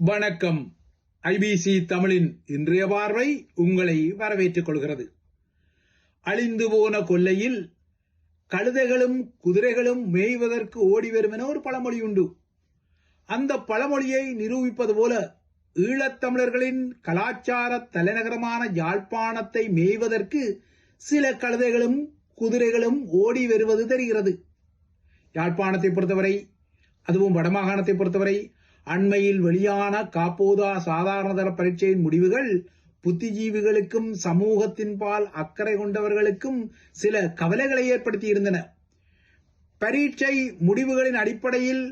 வணக்கம். ஐபிசி தமிழின் இன்றைய பார்வை உங்களை வரவேற்றுக் கொள்கிறது. அழிந்து போன கொல்லையில் கழுதைகளும் குதிரைகளும் மேய்வதற்கு ஓடி வரும் என ஒரு பழமொழி உண்டு. அந்த பழமொழியை நிரூபிப்பது போல ஈழத்தமிழர்களின் கலாச்சார தலைநகரமான யாழ்ப்பாணத்தை மேய்வதற்கு சில கழுதைகளும் குதிரைகளும் ஓடி வருவது தெரிகிறது. யாழ்ப்பாணத்தை பொறுத்தவரை அதுவும் வடமாகாணத்தை பொறுத்தவரை அண்மையில் வெளியான காப்போதா சாதாரணதர பரீட்சையின் முடிவுகள் புத்திஜீவிகளுக்கும் சமூகத்தின்பால் அக்கறை கொண்டவர்களுக்கும் சில கவலைகளை ஏற்படுத்தியிருந்தன. பரீட்சை முடிவுகளின் அடிப்படையில்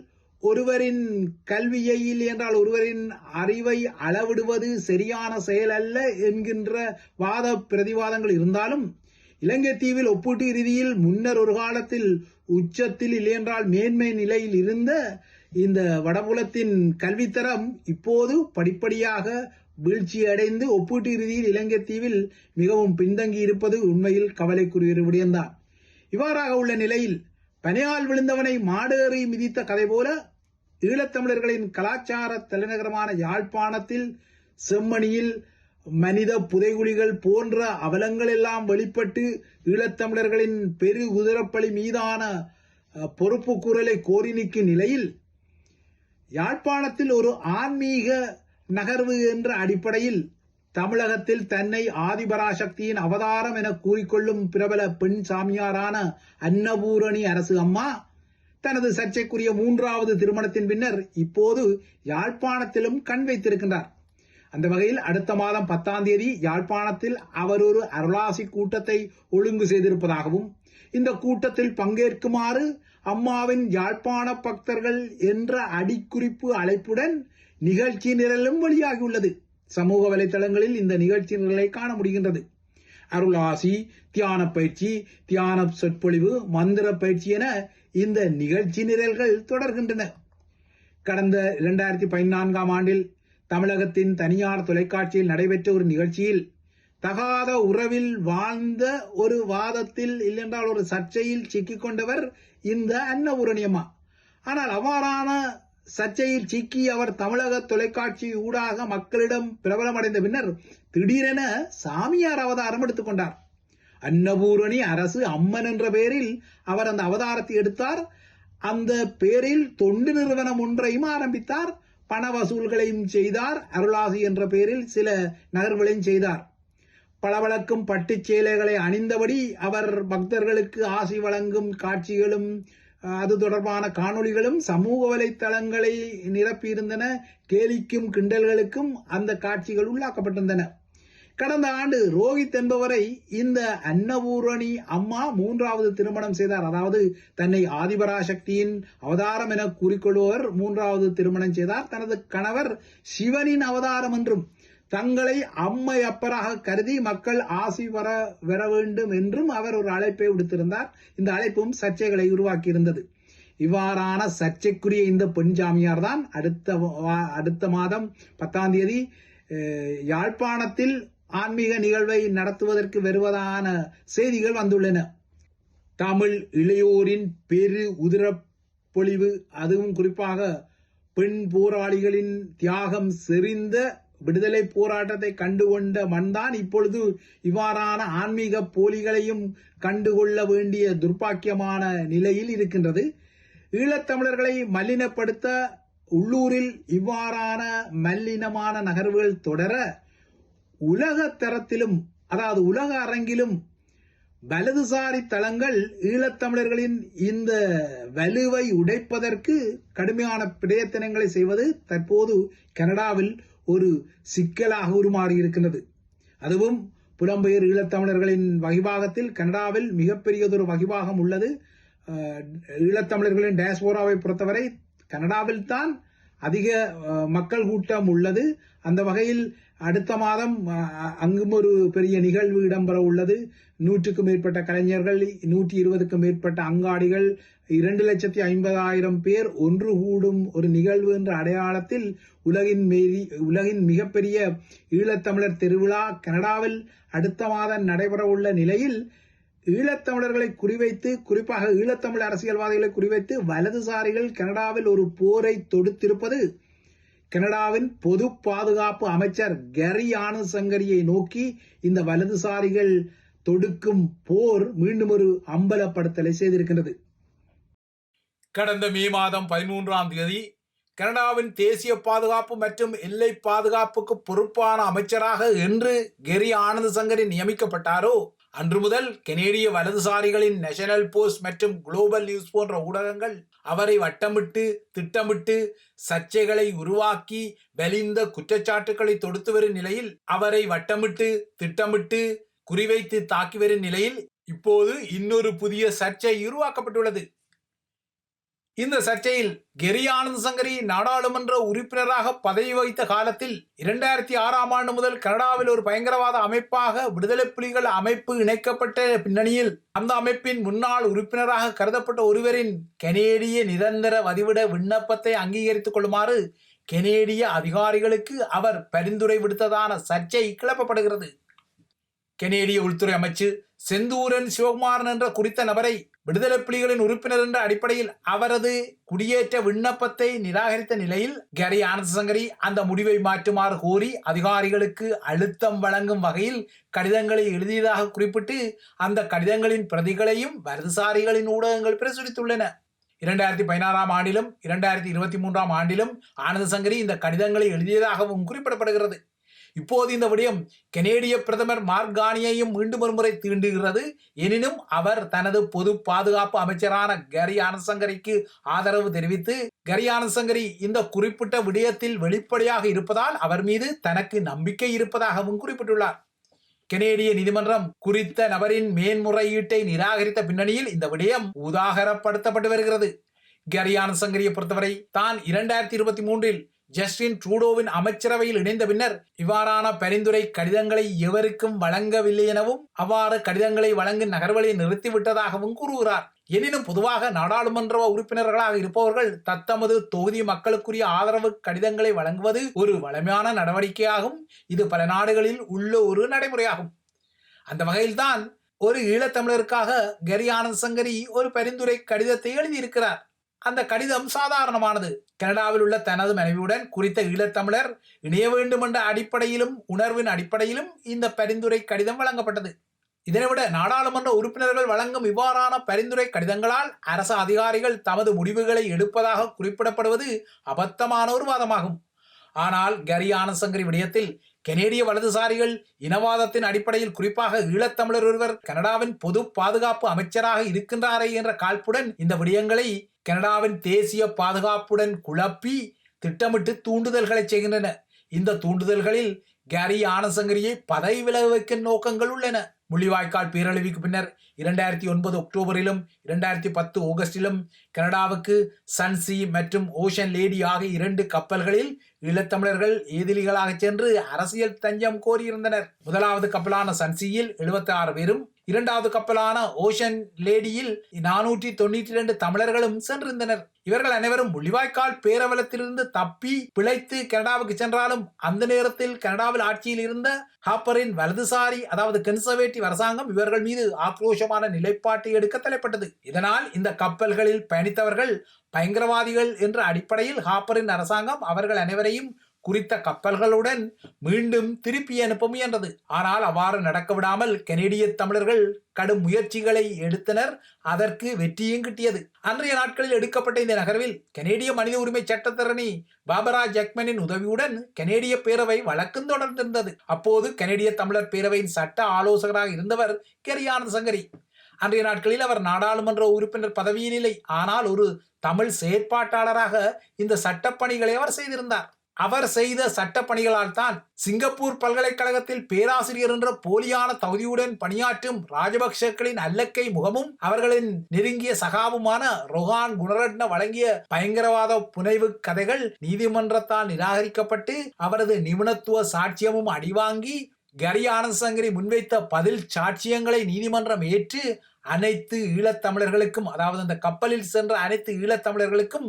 ஒருவரின் கல்வியை என்றால் ஒருவரின் அறிவை அளவிடுவது சரியான செயல் அல்ல என்கின்ற வாத பிரதிவாதங்கள் இருந்தாலும் இலங்கை தீவில் ஒப்பீட்டு ரீதியில் முன்னர் ஒரு காலத்தில் உச்சத்தில் இல்லையென்றால் மேன்மை நிலையில் இருந்த இந்த வடபுலத்தின் கல்வித்தரம் இப்போது படிப்படியாக வீழ்ச்சியடைந்து ஒப்பீட்டு ரீதியில் இலங்கை தீவில் மிகவும் பின்தங்கி இருப்பது உண்மையில் கவலைக்குரிய விடயம்தான். இவ்வாறாக உள்ள நிலையில் பனையால் விழுந்தவனை மாடேறி மிதித்த கதை போல ஈழத்தமிழர்களின் கலாச்சார தலைநகரமான யாழ்ப்பாணத்தில் செம்மணியில் மனித புதைகுழிகள் போன்ற அவலங்கள் எல்லாம் வெளிப்பட்டு ஈழத்தமிழர்களின் பெரு குதிரப்பலி மீதான பொறுப்பு கூறலை கோரி நிற்கும் நிலையில் யாழ்ப்பாணத்தில் ஒரு ஆன்மீக நகர்வு என்ற அடிப்படையில் தமிழகத்தில் தன்னை ஆதிபராசக்தியின் அவதாரம் என கூறிக்கொள்ளும் பிரபல பெண் சாமியாரான அன்னபூரணி அரசு அம்மா தனது சர்ச்சைக்குரிய மூன்றாவது திருமணத்தின் பின்னர் இப்போது யாழ்ப்பாணத்திலும் கண் வைத்திருக்கின்றார். அந்த வகையில் அடுத்த மாதம் பத்தாம் தேதி யாழ்ப்பாணத்தில் அவர் ஒரு அருளாசி கூட்டத்தை ஒழுங்கு செய்திருப்பதாகவும் இந்த கூட்டத்தில் பங்கேற்குமாறு அம்மாவின் யாழ்ப்பாண பக்தர்கள் என்ற அடிக்குறிப்பு அழைப்புடன் நிகழ்ச்சி நிரலும் வெளியாகியுள்ளது. சமூக வலைதளங்களில் இந்த நிகழ்ச்சி நிரலை காண முடிகின்றது. அருளாசி தியான பயிற்சி தியான சொற்பொழிவு மந்திர பயிற்சி என இந்த நிகழ்ச்சி நிரல்கள் தொடர்கின்றன. கடந்த இரண்டாயிரத்தி பதினான்காம் ஆண்டில் தமிழகத்தின் தனியார் தொலைக்காட்சியில் நடைபெற்ற ஒரு நிகழ்ச்சியில் தகாத உறவில் வாழ்ந்த ஒரு வாதத்தில் இல்லென்றால் ஒரு சர்ச்சையில் சிக்கிக்கொண்டவர் இந்த அன்னபூரணியம்மா. ஆனால் அவ்வாறான சர்ச்சையில் சிக்கி அவர் தமிழக தொலைக்காட்சி ஊடாக மக்களிடம் பிரபலமடைந்த பின்னர் திடீரென சாமியார் அவதாரம் எடுத்துக்கொண்டார் அன்னபூரணி அரசு அம்மன் என்ற பெயரில் அவர் அந்த அவதாரத்தை எடுத்தார். அந்த பேரில் தொண்டு நிறுவனம் ஒன்றையும் ஆரம்பித்தார். பண வசூல்களையும் செய்தார். அருளாசி என்ற பெயரில் சில நகர்வுகளையும் செய்தார். பளபளக்கும் பட்டுச் சேலைகளை அணிந்தபடி அவர் பக்தர்களுக்கு ஆசி வழங்கும் காட்சிகளும் அது தொடர்பான காணொளிகளும் சமூக வலைத்தளங்களை நிரப்பியிருந்தன. கேலிக்கும் கிண்டல்களுக்கும் அந்த காட்சிகள் உள்ளாக்கப்பட்டிருந்தன. கடந்த ஆண்டு ரோஹித் என்பவரை இந்த அன்னபூரணி அம்மா மூன்றாவது திருமணம் செய்தார். அதாவது தன்னை ஆதிபராசக்தியின் அவதாரம் என கூறிக்கொள்பவர் மூன்றாவது திருமணம் செய்தார். தனது கணவர் சிவனின் அவதாரம் என்றும் தங்களை அம்மை அப்பராக கருதி மக்கள் ஆசி வர வர வேண்டும் என்றும் அவர் ஒரு அழைப்பை விடுத்திருந்தார். இந்த அழைப்பும் சர்ச்சைகளை உருவாக்கியிருந்தது. இவ்வாறான சர்ச்சைக்குரிய இந்த பெண் ஜாமியார் தான் அடுத்த வா- அடுத்த மாதம் பத்தாம் தேதி யாழ்ப்பாணத்தில் ஆன்மீக நிகழ்வை நடத்துவதற்கு வருவதான செய்திகள் வந்துள்ளன. தமிழ் இளையோரின் பெரு உதிரப்பொழிவு அதுவும் குறிப்பாக பெண் போராளிகளின் தியாகம் செறிந்த விடுதலை போராட்டத்தை கண்டுகொண்ட மண்தான் இப்பொழுது இவ்வாறான ஆன்மீக போலிகளையும் கண்டுகொள்ள வேண்டிய துர்ப்பாக்கியமான நிலையில் இருக்கின்றது. ஈழத்தமிழர்களை மல்லினப்படுத்த உள்ளூரில் இவ்வாறான மல்லினமான நகர்வுகள் தொடர உலக தரத்திலும் அதாவது உலக அரங்கிலும் வலதுசாரி தளங்கள் ஈழத்தமிழர்களின் இந்த வலுவை உடைப்பதற்கு கடுமையான பிரயத்தனங்களை செய்வது தற்போது கனடாவில் ஒரு சிக்கலாக உருமாறி இருக்கின்றது. அதுவும் புலம்பெயர் ஈழத்தமிழர்களின் வகிபாகத்தில் கனடாவில் மிகப்பெரியதொரு வகிபாகம் உள்ளது. ஈழத்தமிழர்களின் டயஸ்போராவை பொறுத்தவரை கனடாவில் தான் அதிக மக்கள் கூட்டம் உள்ளது. அந்த வகையில் அடுத்த மாதம் அங்கும் ஒரு பெரிய நிகழ்வு இடம்பெற உள்ளது. நூற்றுக்கும் மேற்பட்ட கலைஞர்கள் நூற்றி இருபதுக்கும் மேற்பட்ட அங்காடிகள் இரண்டு லட்சத்தி ஐம்பதாயிரம் பேர் ஒன்று கூடும் ஒரு நிகழ்வு என்ற அடையாளத்தில் உலகின் மீறி உலகின் மிகப்பெரிய ஈழத்தமிழர் திருவிழா கனடாவில் அடுத்த மாதம் நடைபெறவுள்ள நிலையில் ஈழத்தமிழர்களை குறிவைத்து குறிப்பாக ஈழத்தமிழ் அரசியல்வாதிகளை குறிவைத்து வலதுசாரிகள் கனடாவில் ஒரு போரை தொடுத்திருப்பது கனடாவின் பொது பாதுகாப்பு அமைச்சர் கரி ஆனசங்கரியை நோக்கி இந்த வலதுசாரிகள் தொடுக்கும் போர் மீண்டும் ஒரு அம்பலப்படுத்தலை செய்திருக்கின்றது. கடந்த மே மாதம் பதிமூன்றாம் தேதி கனடாவின் தேசிய பாதுகாப்பு மற்றும் எல்லை பாதுகாப்புக்கு பொறுப்பான அமைச்சராக என்று கெரி ஆனந்த் சங்கரி நியமிக்கப்பட்டாரோ அன்று முதல் கெனேடிய வலதுசாரிகளின் நேஷனல் போஸ்ட் மற்றும் குளோபல் நியூஸ் போன்ற ஊடகங்கள் அவரை வட்டமிட்டு திட்டமிட்டு சர்ச்சைகளை உருவாக்கி வலிந்த குற்றச்சாட்டுகளை தொடுத்து வரும் நிலையில் அவரை வட்டமிட்டு திட்டமிட்டு குறிவைத்து தாக்கி வரும் நிலையில் இப்போது இன்னொரு புதிய சர்ச்சை உருவாக்கப்பட்டுள்ளது. இந்த சர்ச்சையில் கெரி ஆனந்த் சங்கரி நாடாளுமன்ற உறுப்பினராக பதவி வகித்த காலத்தில் இரண்டாயிரத்தி ஆறாம் ஆண்டு முதல் கனடாவில் ஒரு பயங்கரவாத அமைப்பாக விடுதலை புலிகள் அமைப்பு இணைக்கப்பட்ட பின்னணியில் அந்த அமைப்பின் முன்னாள் உறுப்பினராக கருதப்பட்ட ஒருவரின் கனேடிய நிரந்தர வதிவிட விண்ணப்பத்தை அங்கீகரித்துக் கொள்ளுமாறு கெனேடிய அதிகாரிகளுக்கு அவர் பரிந்துரை விடுத்ததான சர்ச்சை கிளப்பப்படுகிறது. கெனேடிய உள்துறை அமைச்சு செந்தூரன் சிவகுமாரன் என்ற குறித்த நபரை விடுதலை புலிகளின் உறுப்பினர் என்ற அடிப்படையில் அவரது குடியேற்ற விண்ணப்பத்தை நிராகரித்த நிலையில் கரி ஆனந்தசங்கரி அந்த முடிவை மாற்றுமாறு கோரி அதிகாரிகளுக்கு அழுத்தம் வழங்கும் வகையில் கடிதங்களை எழுதியதாக குறிப்பிட்டு அந்த கடிதங்களின் பிரதிகளையும் வலதுசாரிகளின் ஊடகங்கள் பிரசுரித்துள்ளன. இரண்டாயிரத்தி பதினாறாம் ஆண்டிலும் இரண்டாயிரத்தி இருபத்தி மூன்றாம் ஆண்டிலும் ஆனந்தசங்கரி இந்த கடிதங்களை எழுதியதாகவும் குறிப்பிடப்படுகிறது. இப்போது இந்த விடயம் கெனேடிய பிரதமர் மார்கானியையும் மீண்டும் ஒரு முறை தீண்டுகிறது. எனினும் அவர் தனது பொது பாதுகாப்பு அமைச்சரான கரி ஆனசங்கரிக்கு ஆதரவு தெரிவித்து கரி ஆனசங்கரி இந்த குறிப்பிட்ட விடயத்தில் வெளிப்படையாக இருப்பதால் அவர் மீது தனக்கு நம்பிக்கை இருப்பதாகவும் குறிப்பிட்டுள்ளார். கெனேடிய நீதிமன்றம் குறித்த நபரின் மேன்முறையீட்டை நிராகரித்த பின்னணியில் இந்த விடயம் உதாகரப்படுத்தப்பட்டு வருகிறது. கரியான சங்கரியை பொறுத்தவரை தான் இரண்டாயிரத்தி இருபத்தி மூன்றில் ஜஸ்டின் ட்ரூடோவின் அமைச்சரவையில் இணைந்த பின்னர் இவ்வாறான பரிந்துரை கடிதங்களை எவருக்கும் வழங்கவில்லை எனவும் அவ்வாறு கடிதங்களை வழங்கும் நகர்வலை நிறுத்திவிட்டதாகவும் கூறுகிறார். எனினும் பொதுவாக நாடாளுமன்ற உறுப்பினர்களாக இருப்பவர்கள் தத்தமது தொகுதி மக்களுக்குரிய ஆதரவு கடிதங்களை வழங்குவது ஒரு வளமையான நடவடிக்கையாகும். இது பல நாடுகளில் உள்ள ஒரு நடைமுறையாகும். அந்த வகையில்தான் ஒரு ஈழத்தமிழருக்காக கரி ஆனந்த் சங்கரி ஒரு பரிந்துரை கடிதத்தை எழுதியிருக்கிறார். அந்த கடிதம் சாதாரணமானது. கனடாவில் உள்ள தனது மனைவியுடன் குறித்த ஈழத்தமிழர் இணைய வேண்டும் என்ற அடிப்படையிலும் உணர்வின் அடிப்படையிலும் இந்த பரிந்துரை கடிதம் வழங்கப்பட்டது. இதனைவிட நாடாளுமன்ற உறுப்பினர்கள் வழங்கும் இவ்வாறான பரிந்துரை கடிதங்களால் அரசு அதிகாரிகள் தமது முடிவுகளை எடுப்பதாக குறிப்பிடப்படுவது அபத்தமான ஒரு வாதமாகும். ஆனால் கரி ஆனசங்கரி விடயத்தில் கெனேடிய வலதுசாரிகள் இனவாதத்தின் அடிப்படையில் குறிப்பாக ஈழத்தமிழர் ஒருவர் கனடாவின் பொது பாதுகாப்பு அமைச்சராக இருக்கின்றாரே என்ற காழ்ப்புடன் இந்த விடயங்களை கனடாவின் தேசிய பாதுகாப்புடன் குழப்பி திட்டமிட்டு தூண்டுதல்களை செய்கின்றன. இந்த தூண்டுதல்களில் கேரி ஆனசங்கரியை பதவி விலக நோக்கங்கள் உள்ளன. முள்ளிவாய்க்கால் பேரழிவுக்கு பின்னர் இரண்டாயிரத்தி ஒன்பது அக்டோபரிலும் இரண்டாயிரத்தி பத்து ஆகஸ்டிலும் கனடாவுக்கு சன்சி மற்றும் ஓஷன் லேடி ஆகிய இரண்டு கப்பல்களில் ஈழத்தமிழர்கள் ஏதிலிகளாக சென்று அரசியல் தஞ்சம் கோரியிருந்தனர். முதலாவது கப்பலான சன்சியில் எழுபத்தி ஆறு பேரும் இரண்டாவது கப்பலான ஓஷன் லேடியில் நானூற்றி தொண்ணூற்றி இரண்டு தமிழர்களும் சென்றிருந்தனர். இவர்கள் அனைவரும் முள்ளிவாய்க்கால் பேரவலத்திலிருந்து தப்பி பிழைத்து கனடாவுக்கு சென்றாலும் அந்த நேரத்தில் கனடாவில் ஆட்சியில் இருந்த ஹாப்பரின் வலதுசாரி அதாவது கன்சர்வேட்டிவ் அரசாங்கம் இவர்கள் மீது ஆக்ரோஷமான நிலைப்பாட்டை எடுக்க தலைப்பட்டது. இதனால் இந்த கப்பல்களில் பயணித்தவர்கள் பயங்கரவாதிகள் என்ற அடிப்படையில் ஹாப்பரின் அரசாங்கம் அவர்கள் அனைவரையும் குறித்த கப்பல்களுடன் மீண்டும் திருப்பி அனுப்ப முயன்றது. ஆனால் அவ்வாறு நடக்க விடாமல் கனேடிய தமிழர்கள் கடும் முயற்சிகளை எடுத்தனர். அதற்கு வெற்றியும் கிட்டியது. அன்றைய நாட்களில் எடுக்கப்பட்ட இந்த நகர்வில் கனேடிய மனித உரிமை சட்டத்தரணி பாபரா ஜக்மனின் உதவியுடன் கனேடிய பேரவை வழக்கம் தொடர்ந்திருந்தது. அப்போது கனேடிய தமிழர் பேரவையின் சட்ட ஆலோசகராக இருந்தவர் கெரியானந்த சங்கரி. அன்றைய நாட்களில் அவர் நாடாளுமன்ற உறுப்பினர் பதவியில் இல்லை. ஆனால் ஒரு தமிழ் செயற்பாட்டாளராக இந்த சட்டப்பணிகளை அவர் செய்திருந்தார். அவர் செய்த சட்ட பணிகளால் தான் சிங்கப்பூர் பல்கலைக்கழகத்தில் பேராசிரியர் என்ற போலியான தகுதியுடன் பணியாற்றும் ராஜபக்சேக்களின் அல்லக்கை முகமும் அவர்களின் நெருங்கிய சகாவுமான ரொஹான் குணரட்ன வழங்கிய பயங்கரவாத புனைவு கதைகள் நீதிமன்றத்தால் நிராகரிக்கப்பட்டு அவரது நிபுணத்துவ சாட்சியமும் அடிவாங்கி கரி ஆனந்த் சங்கரி முன்வைத்த பதில் சாட்சியங்களை நீதிமன்றம் ஏற்று அனைத்து ஈழத்தமிழர்களுக்கும் அதாவது அந்த கப்பலில் சென்ற அனைத்து ஈழத்தமிழர்களுக்கும்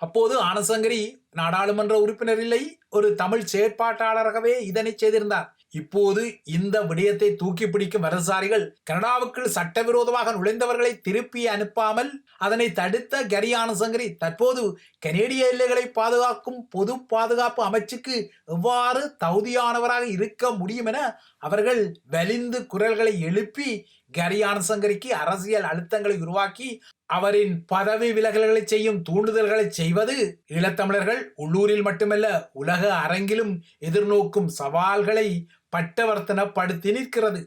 அப்போது ஆனசங்கரி நாடாளுமன்ற உறுப்பினர் இல்லை ஒரு தமிழ் செயற்பாட்டாளராகவே இதனை செய்திருந்தார். இப்போது இந்த விடயத்தை தூக்கி பிடிக்கும் வரசாரிகள் கனடாவுக்குள் சட்டவிரோதமாக நுழைந்தவர்களை திருப்பி அனுப்பாமல் அதனை தடுத்த கரியான சங்கரி தற்போது கனேடிய எல்லைகளை பாதுகாக்கும் பொது பாதுகாப்பு அமைச்சுக்கு எவ்வாறு தகுதியானவராக இருக்க முடியும் என அவர்கள் வலிந்து குரல்களை எழுப்பி கரியான சங்கரிக்கு அரசியல் அழுத்தங்களை உருவாக்கி அவரின் பதவி விலகல்களை செய்யும் தூண்டுதல்களை செய்வது ஈழத்தமிழர்கள் உள்ளூரில் மட்டுமல்ல உலக அரங்கிலும் எதிர்நோக்கும் சவால்களை பட்டவர்த்தனப்படுத்தி நிற்கிறது.